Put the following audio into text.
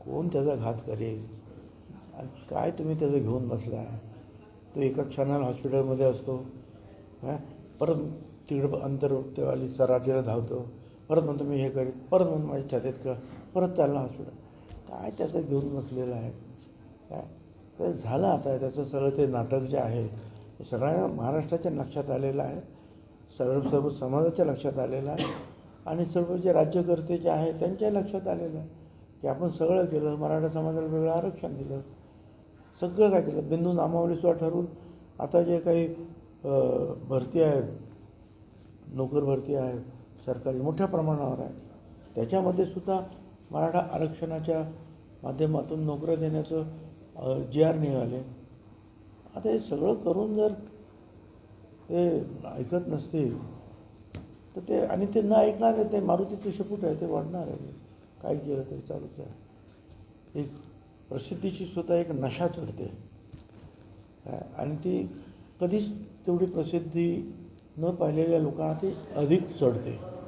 कोण त्याचा घात करेल? आणि काय तुम्ही त्याचं घेऊन बसला तो एका क्षणाला हॉस्पिटलमध्ये असतो हां? परत तिकडं अंतर्वाली सराटीला धावतो परत म्हणतो मी हे करीत परत म्हणून माझ्या छातीत कळ परत चालला हॉस्पिटल. काय त्याचं घेऊन बसलेलं आहे? काय? ते झालं आता त्याचं सगळं ते नाटक जे आहे ते सगळ्या महाराष्ट्राच्या लक्षात आलेलं आहे सर्व सर्व समाजाच्या लक्षात आलेलं आहे आणि सर्व जे राज्यकर्ते जे आहे त्यांच्याही लक्षात आलेलं आहे. की आपण सगळं केलं मराठा समाजाला वेगळं आरक्षण दिलं सगळं काय केलं? बिंदू नामावलीसुद्धा ठरवून आता जे काही भरती आहे नोकर भरती आहे सरकारी मोठ्या प्रमाणावर आहे त्याच्यामध्ये सुद्धा मराठा आरक्षणाच्या माध्यमातून नोकऱ्या देण्याचं जी आर निघाले. आता हे सगळं करून जर ते ऐकत नसतील तर ते आणि ते न ऐकणार ते मारुतीचे शेपूट आहे ते वाढणार आहे. काय केलं तरी चालूच आहे. एक प्रसिद्धीची सुद्धा एक नशा चढते. काय आणि ती कधीच तेवढी प्रसिद्धी न पाहिलेल्या लोकांना ती अधिक चढते.